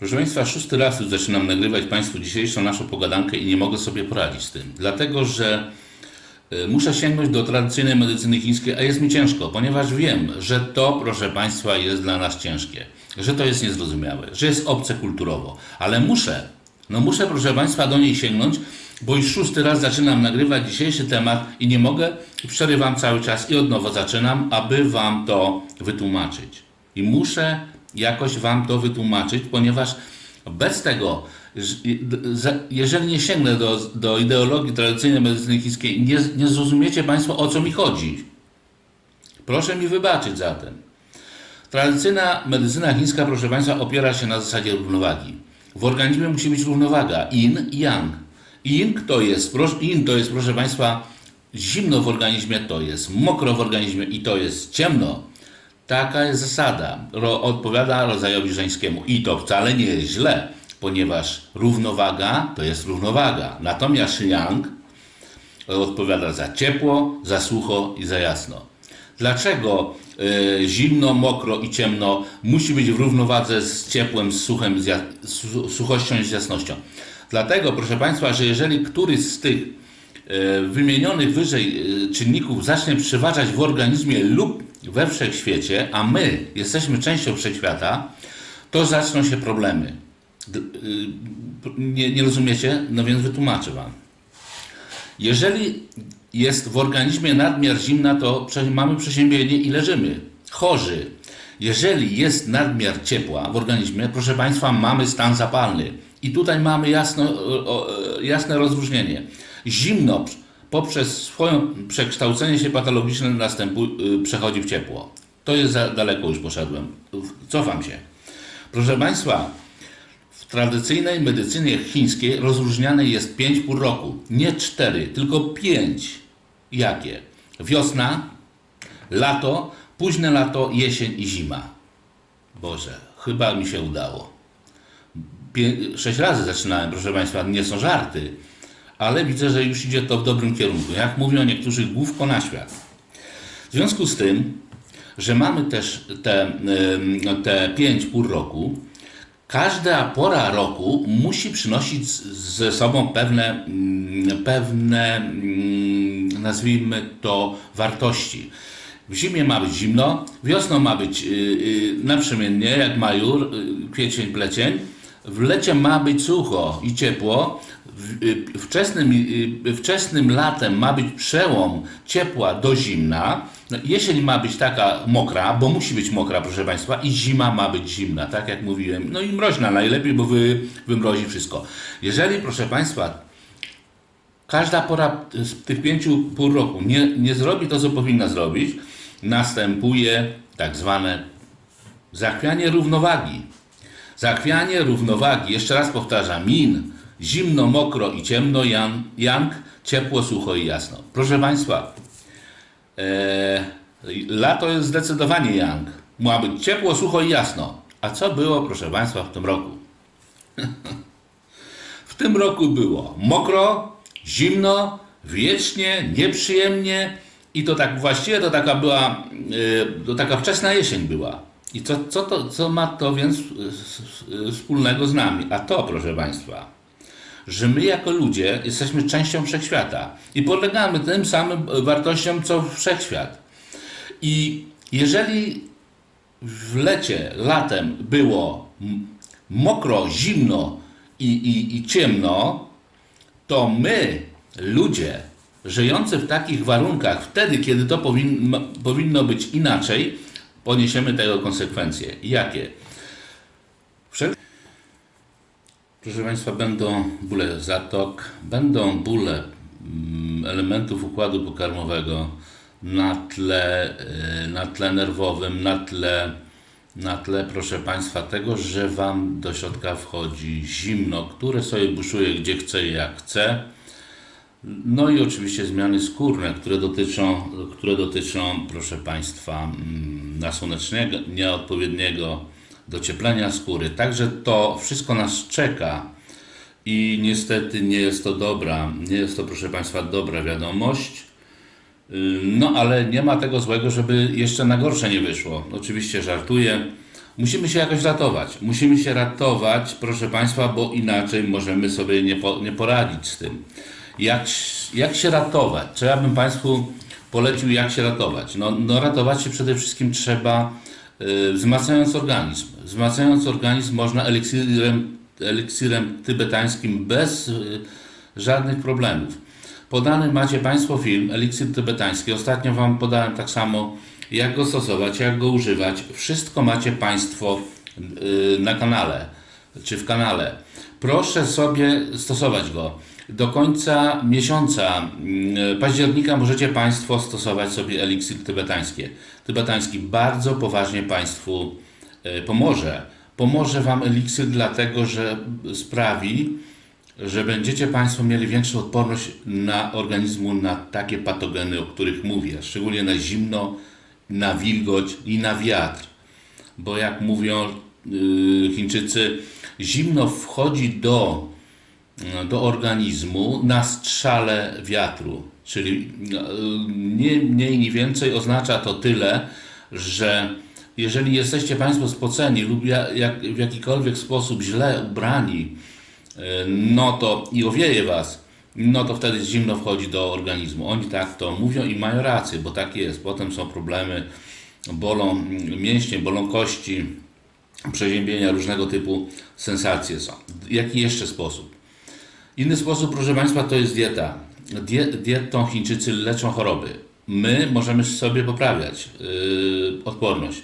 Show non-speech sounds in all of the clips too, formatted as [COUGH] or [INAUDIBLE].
Proszę Państwa, szósty raz już zaczynam nagrywać Państwu dzisiejszą naszą pogadankę i nie mogę sobie poradzić z tym. Dlatego, że y, muszę sięgnąć do tradycyjnej medycyny chińskiej, a jest mi ciężko, ponieważ wiem, że to, proszę Państwa, jest dla nas ciężkie. Że to jest niezrozumiałe, że jest obce kulturowo. Ale muszę, no muszę, proszę Państwa, do niej sięgnąć, bo już szósty raz zaczynam nagrywać dzisiejszy temat i nie mogę, przerywam cały czas i od nowa zaczynam, aby Wam to wytłumaczyć. I muszę jakoś Wam to wytłumaczyć, ponieważ bez tego, za- jeżeli nie sięgnę do, do ideologii tradycyjnej medycyny chińskiej, nie, nie zrozumiecie Państwo o co mi chodzi. Proszę mi wybaczyć zatem. Tradycyjna medycyna chińska, proszę Państwa, opiera się na zasadzie równowagi. W organizmie musi być równowaga yin i yang. Yin to jest, yin to jest, proszę Państwa, zimno w organizmie, to jest mokro w organizmie i to jest ciemno. Taka jest zasada. Ro, odpowiada rodzajowi żeńskiemu. I to wcale nie jest źle, ponieważ równowaga to jest równowaga. Natomiast yang odpowiada za ciepło, za sucho i za jasno. Dlaczego e, zimno, mokro i ciemno musi być w równowadze z ciepłem, z suchem, z suchością i z jasnością? Dlatego, proszę Państwa, że jeżeli któryś z tych e, wymienionych wyżej e, czynników zacznie przeważać w organizmie lub we wszechświecie, a my jesteśmy częścią wszechświata, to zaczną się problemy. Y, nie, nie rozumiecie? No więc wytłumaczę Wam. Jeżeli jest w organizmie nadmiar zimna, to mamy przeziębienie i leżymy. Chorzy. Jeżeli jest nadmiar ciepła w organizmie, proszę Państwa, mamy stan zapalny. I tutaj mamy jasno, jasne rozróżnienie. Zimno poprzez swoje przekształcenie się patologiczne następu, y, przechodzi w ciepło. To jest za daleko już poszedłem. Cofam się. Proszę Państwa, w tradycyjnej medycynie chińskiej rozróżniane jest pięć pół roku. Nie cztery, tylko pięć. Jakie? Wiosna, lato, późne lato, jesień i zima. Boże, chyba mi się udało. Pię- sześć razy zaczynałem, proszę Państwa, nie są żarty, ale widzę, że już idzie to w dobrym kierunku. Jak mówią niektórzy, główko na świat. W związku z tym, że mamy też te, te pięć pół roku, każda pora roku musi przynosić ze sobą pewne, mm, pewne mm, nazwijmy to, wartości. W zimie ma być zimno, wiosną ma być yy, naprzemiennie, jak majur, yy, kwiecień, plecień. W lecie ma być sucho i ciepło. Yy, wczesnym, yy, wczesnym latem ma być przełom ciepła do zimna. No, jesień ma być taka mokra, bo musi być mokra, proszę Państwa, i zima ma być zimna, tak jak mówiłem. No i mroźna najlepiej, bo wy, wymrozi wszystko. Jeżeli, proszę Państwa, każda pora z tych pięciu pół roku nie, nie zrobi to, co powinna zrobić, następuje tak zwane zachwianie równowagi. Zachwianie równowagi, jeszcze raz powtarzam, min, zimno, mokro i ciemno, yang, yang ciepło, sucho i jasno. Proszę Państwa, e, lato jest zdecydowanie yang. Ma być ciepło, sucho i jasno. A co było, proszę Państwa, w tym roku? [LAUGHS] W tym roku było mokro, zimno, wiecznie, nieprzyjemnie i to tak właściwie to taka była, yy, to taka wczesna jesień była. I co, co, to, co ma to więc y, s- s- wspólnego z nami? A to, proszę Państwa, że my jako ludzie jesteśmy częścią wszechświata i podlegamy tym samym wartościom, co wszechświat. I jeżeli w lecie, latem było mokro, zimno i, i, i ciemno, to my, ludzie, żyjący w takich warunkach, wtedy, kiedy to powinno być inaczej, poniesiemy tego konsekwencje. Jakie? Wszel- Proszę Państwa, będą bóle zatok, będą bóle mm, elementów układu pokarmowego na tle, y, na tle nerwowym, na tle, na tle, proszę Państwa, tego, że Wam do środka wchodzi zimno, które sobie buszuje gdzie chce i jak chce. No i oczywiście zmiany skórne, które dotyczą, które dotyczą proszę Państwa, mm, nasłonecznienia nieodpowiedniego docieplenia skóry. Także to wszystko nas czeka i niestety nie jest to dobra, nie jest to proszę Państwa dobra wiadomość. No ale nie ma tego złego, żeby jeszcze na gorsze nie wyszło. Oczywiście żartuję. Musimy się jakoś ratować. Musimy się ratować, proszę Państwa, bo inaczej możemy sobie nie, po, nie poradzić z tym. Jak, jak się ratować? Co ja bym Państwu polecił, jak się ratować? No, no ratować się przede wszystkim trzeba y, wzmacniając organizm. Wzmacniając organizm można eliksirem, eliksirem tybetańskim bez y, żadnych problemów. Podany macie Państwo film Eliksir tybetański. Ostatnio Wam podałem tak samo, jak go stosować, jak go używać. Wszystko macie Państwo y, na kanale, czy w kanale. Proszę sobie stosować go. Do końca miesiąca y, października możecie Państwo stosować sobie eliksir tybetańskie. Tybetański bardzo poważnie Państwu y, pomoże. Pomoże Wam eliksir dlatego, że sprawi, że będziecie Państwo mieli większą odporność na organizmu na takie patogeny, o których mówię, szczególnie na zimno, na wilgoć i na wiatr. Bo jak mówią yy, Chińczycy, zimno wchodzi do, do organizmu na strzale wiatru. Czyli yy, nie mniej, nie więcej oznacza to tyle, że jeżeli jesteście Państwo spoceni lub ja- jak, w jakikolwiek sposób źle ubrani, no to i owieje was, no to wtedy zimno wchodzi do organizmu. Oni tak to mówią i mają rację, bo tak jest. Potem są problemy, bolą mięśnie, bolą kości, przeziębienia, różnego typu sensacje są. Jaki jeszcze sposób? Inny sposób, proszę Państwa, to jest dieta. Die, dietą Chińczycy leczą choroby. My możemy sobie poprawiać yy, odporność.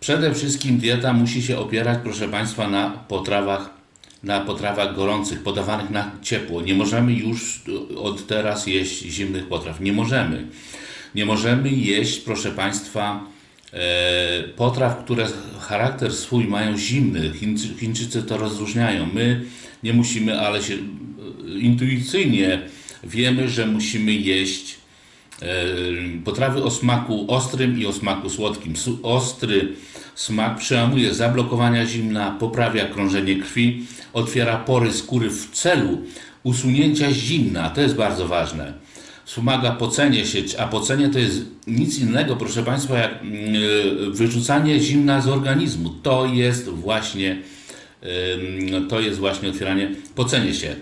Przede wszystkim dieta musi się opierać, proszę Państwa, na potrawach, na potrawach gorących, podawanych na ciepło. Nie możemy już od teraz jeść zimnych potraw. Nie możemy. Nie możemy jeść, proszę Państwa, e, potraw, które charakter swój mają zimny. Chińczy, Chińczycy to rozróżniają. My nie musimy, ale się intuicyjnie wiemy, że musimy jeść e, potrawy o smaku ostrym i o smaku słodkim. Ostry smak przełamuje zablokowania zimna, poprawia krążenie krwi, otwiera pory skóry w celu usunięcia zimna. To jest bardzo ważne. Wspomaga pocenie się, a pocenie to jest nic innego, proszę Państwa, jak mm, wyrzucanie zimna z organizmu. To jest właśnie to jest właśnie otwieranie, pocenie się.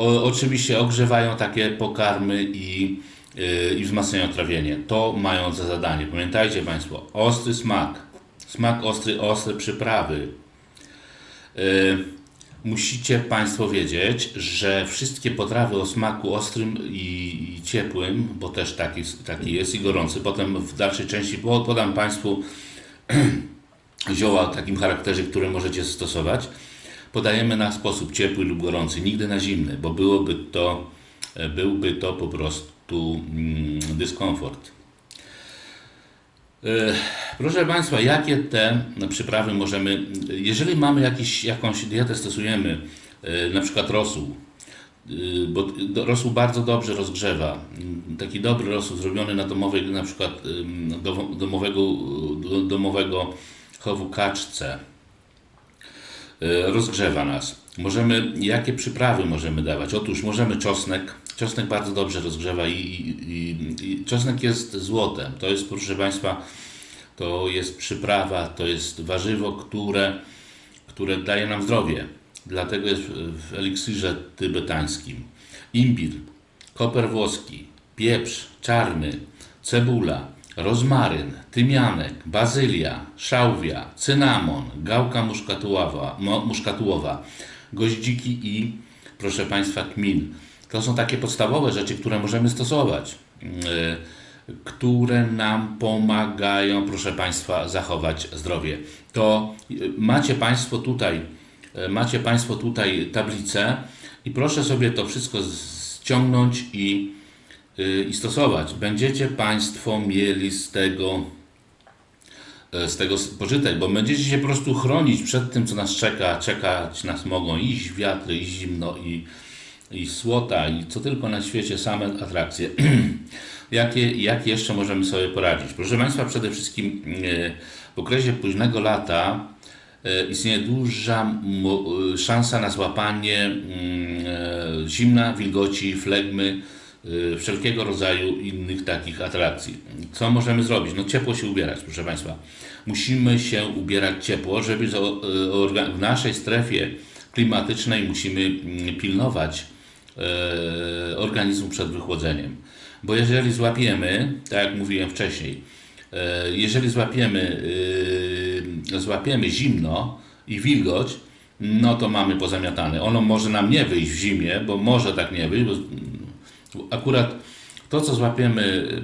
O, oczywiście ogrzewają takie pokarmy i, yy, i wzmacniają trawienie. To mają za zadanie. Pamiętajcie Państwo, ostry smak, smak ostry, ostre przyprawy. Yy, musicie Państwo wiedzieć, że wszystkie potrawy o smaku ostrym i, i ciepłym, bo też taki, taki jest i gorący, potem w dalszej części po- podam Państwu [CLEARS THROAT] zioła o takim charakterze, które możecie stosować, podajemy na sposób ciepły lub gorący, nigdy na zimny, bo byłoby to, e, byłby to po prostu mm, dyskomfort. E, Proszę Państwa, jakie te przyprawy możemy, jeżeli mamy jakiś, jakąś dietę stosujemy, e, na przykład rosół, y, bo rosół bardzo dobrze rozgrzewa. Mm, Taki dobry rosół zrobiony na domowej, na przykład domowego, do- domowego chowu kaczce y, rozgrzewa nas. Możemy, jakie przyprawy możemy dawać? Otóż możemy czosnek. Czosnek bardzo dobrze rozgrzewa i, i, i, i czosnek jest złotem. To jest, proszę Państwa, to jest przyprawa, to jest warzywo, które, które daje nam zdrowie. Dlatego jest w- w eliksirze tybetańskim. Imbir, koper włoski, pieprz czarny, cebula, rozmaryn, tymianek, bazylia, szałwia, cynamon, gałka muszkatułowa, muszkatułowa, goździki i, proszę Państwa, kmin. To są takie podstawowe rzeczy, które możemy stosować, yy, które nam pomagają, proszę Państwa, zachować zdrowie. To yy, macie Państwo tutaj, yy, macie Państwo tutaj tablicę i proszę sobie to wszystko ściągnąć i i stosować. Będziecie Państwo mieli z tego, e, z tego pożytek, bo będziecie się po prostu chronić przed tym, co nas czeka. Czekać nas mogą i wiatry, i zimno, i, i słota, i co tylko na świecie, same atrakcje. [CLEARS THROAT] jakie, jak jeszcze możemy sobie poradzić? Proszę Państwa, przede wszystkim e, w okresie późnego lata e, istnieje duża szansa na złapanie mm, zimna, wilgoci, flegmy y, wszelkiego rodzaju innych takich atrakcji. Co możemy zrobić? No ciepło się ubierać, proszę Państwa. Musimy się ubierać ciepło, żeby y, w naszej strefie klimatycznej musimy mm, pilnować e, organizmu przed wychłodzeniem. Bo jeżeli złapiemy, tak jak mówiłem wcześniej, jeżeli złapiemy, złapiemy zimno i wilgoć, no to mamy pozamiatane. Ono może nam nie wyjść w zimie, bo może tak nie wyjść, bo akurat to, co złapiemy e,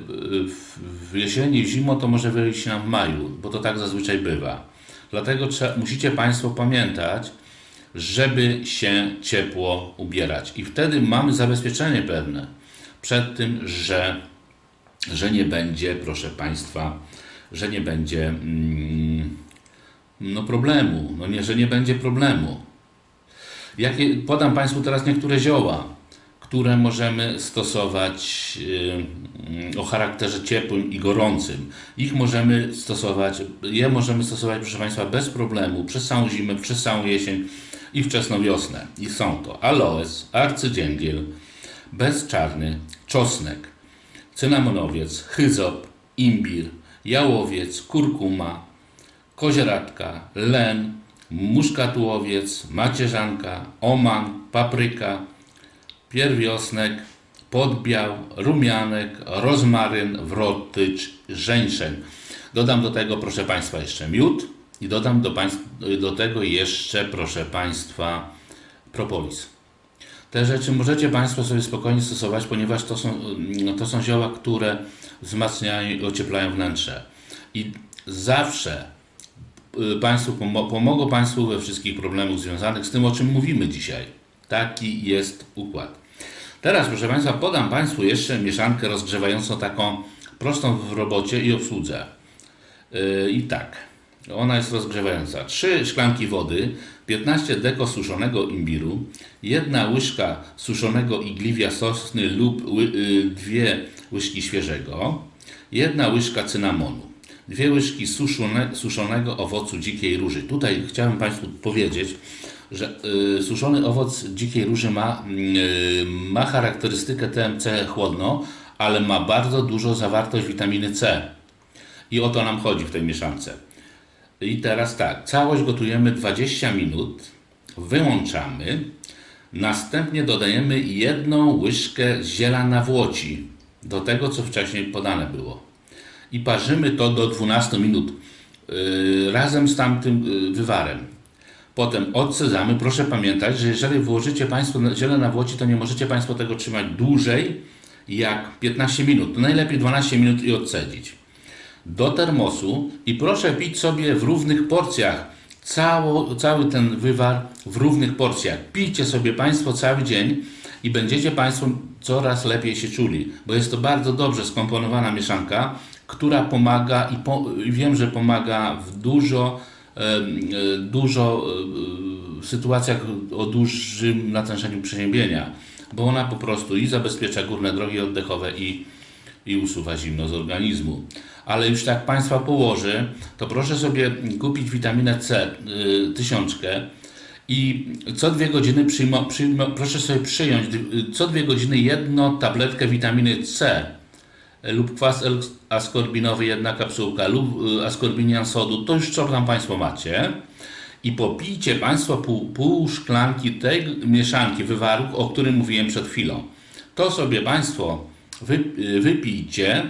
w, w jesieni, w zimą, to może wyjść nam w maju, bo to tak zazwyczaj bywa. Dlatego trzeba, musicie Państwo pamiętać, żeby się ciepło ubierać. I wtedy mamy zabezpieczenie pewne przed tym, że, że nie będzie, proszę Państwa, że nie będzie mm, no problemu. No nie, że nie będzie problemu. Jakie, podam Państwu teraz niektóre zioła, które możemy stosować y, o charakterze ciepłym i gorącym. Ich możemy stosować, je możemy stosować, proszę Państwa, bez problemu przez całą zimę, przez całą jesień i wczesną wiosnę. I są to aloes, arcydzięgiel, bezczarny, czosnek, cynamonowiec, chyzop, imbir, jałowiec, kurkuma, kozieratka, len, muszkatułowiec, macierzanka, oman, papryka, pierwiosnek, podbiał, rumianek, rozmaryn, wrotycz, żeńszeń. Dodam do tego, proszę Państwa, jeszcze miód i dodam do, do tego jeszcze, proszę Państwa, propolis. Te rzeczy możecie Państwo sobie spokojnie stosować, ponieważ to są, no, to są zioła, które wzmacniają i ocieplają wnętrze. I zawsze y, Państwu pomo- pomogą Państwu we wszystkich problemach związanych z tym, o czym mówimy dzisiaj. Taki jest układ. Teraz, proszę Państwa, podam Państwu jeszcze mieszankę rozgrzewającą taką prostą w robocie i obsłudze. Yy, I tak, ona jest rozgrzewająca. 3 szklanki wody, 15 deko suszonego imbiru, jedna łyżka suszonego igliwia sosny lub ły, y, dwie łyżki świeżego, jedna łyżka cynamonu, dwie łyżki suszone, suszonego owocu dzikiej róży. Tutaj chciałem Państwu powiedzieć, że y, suszony owoc dzikiej róży ma, y, ma charakterystykę TMC chłodno, ale ma bardzo dużo zawartość witaminy C. I o to nam chodzi w tej mieszance. I teraz tak, całość gotujemy 20 minut, wyłączamy, następnie dodajemy jedną łyżkę ziela na włoci do tego, co wcześniej podane było. I parzymy to do 12 minut yy, razem z tamtym yy, wywarem. Potem odsadzamy. Proszę pamiętać, że jeżeli włożycie Państwo ziele na włoci, to nie możecie Państwo tego trzymać dłużej jak 15 minut. Najlepiej 12 minut i odcedzić do termosu i proszę pić sobie w równych porcjach cało, cały ten wywar w równych porcjach. Pijcie sobie Państwo cały dzień i będziecie Państwo coraz lepiej się czuli, bo jest to bardzo dobrze skomponowana mieszanka, która pomaga i, po, i wiem, że pomaga w dużo, dużo e, sytuacjach o dużym natężeniu przeziębienia, bo ona po prostu i zabezpiecza górne drogi oddechowe i i usuwa zimno z organizmu. Ale już tak Państwa położy, to proszę sobie kupić witaminę C, y, tysiączkę i co dwie godziny przyjmo, przyjmo, proszę sobie przyjąć co dwie godziny jedną tabletkę witaminy C lub kwas askorbinowy, jedna kapsułka lub y, askorbinian sodu, to już co tam Państwo macie. I popijcie Państwo pół, pół szklanki tej mieszanki, wywaru, o którym mówiłem przed chwilą. To sobie Państwo wy, y, wypijcie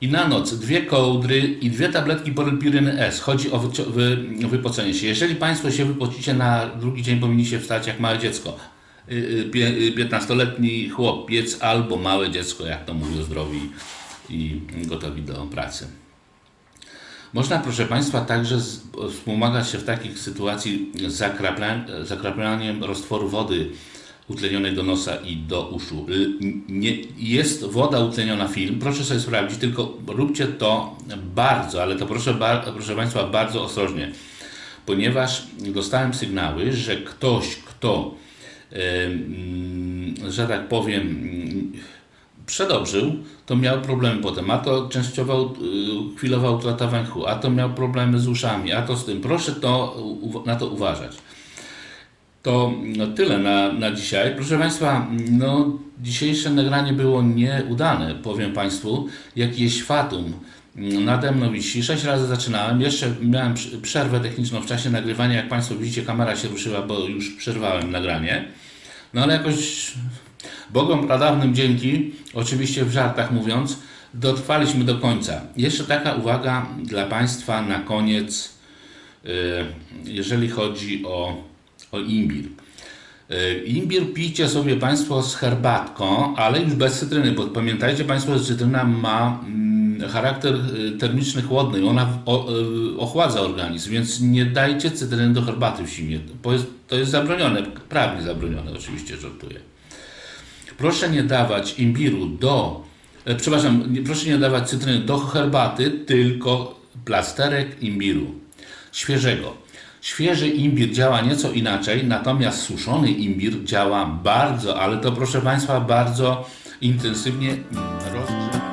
i na noc dwie kołdry i dwie tabletki polpiryny S. Chodzi o wy, wypocenie się. Jeżeli Państwo się wypocicie na drugi dzień, powinniście wstać jak małe dziecko. Y, y, pie- 15-letni chłopiec albo małe dziecko, jak to mówią zdrowi i gotowi do pracy. Można, proszę Państwa, także wspomagać się w takich sytuacji zakraplan, zakraplaniem roztworu wody utlenionej do nosa i do uszu. Nie, jest woda utleniona film, proszę sobie sprawdzić, tylko róbcie to bardzo, ale to proszę, proszę Państwa bardzo ostrożnie, ponieważ dostałem sygnały, że ktoś, kto, że tak powiem, przedobrzył, to miał problemy potem, a to częściowo y, chwilowa utrata węchu, a to miał problemy z uszami, a to z tym. Proszę to, na to uważać. To no, tyle na, na dzisiaj. Proszę Państwa, no, dzisiejsze nagranie było nieudane, powiem Państwu. Jakieś fatum nade mną wisi. Sześć razy zaczynałem. Jeszcze miałem przerwę techniczną w czasie nagrywania. Jak Państwo widzicie, kamera się ruszyła, bo już przerwałem nagranie. No ale jakoś Bogom pradawnym dzięki, oczywiście w żartach mówiąc, dotrwaliśmy do końca. Jeszcze taka uwaga dla Państwa na koniec, y, jeżeli chodzi o, o imbir. Y, Imbir pijcie sobie Państwo z herbatką, ale już bez cytryny, bo pamiętajcie Państwo, że cytryna ma mm, charakter y, termiczny chłodny, ona ochładza organizm, więc nie dajcie cytryny do herbaty w zimie. To jest zabronione, prawnie zabronione, oczywiście żartuję. Proszę nie dawać imbiru do, e, przepraszam, proszę nie dawać cytryny do herbaty, tylko plasterek imbiru świeżego. Świeży imbir działa nieco inaczej, natomiast suszony imbir działa bardzo, ale to proszę Państwa, bardzo intensywnie rozgrzewa.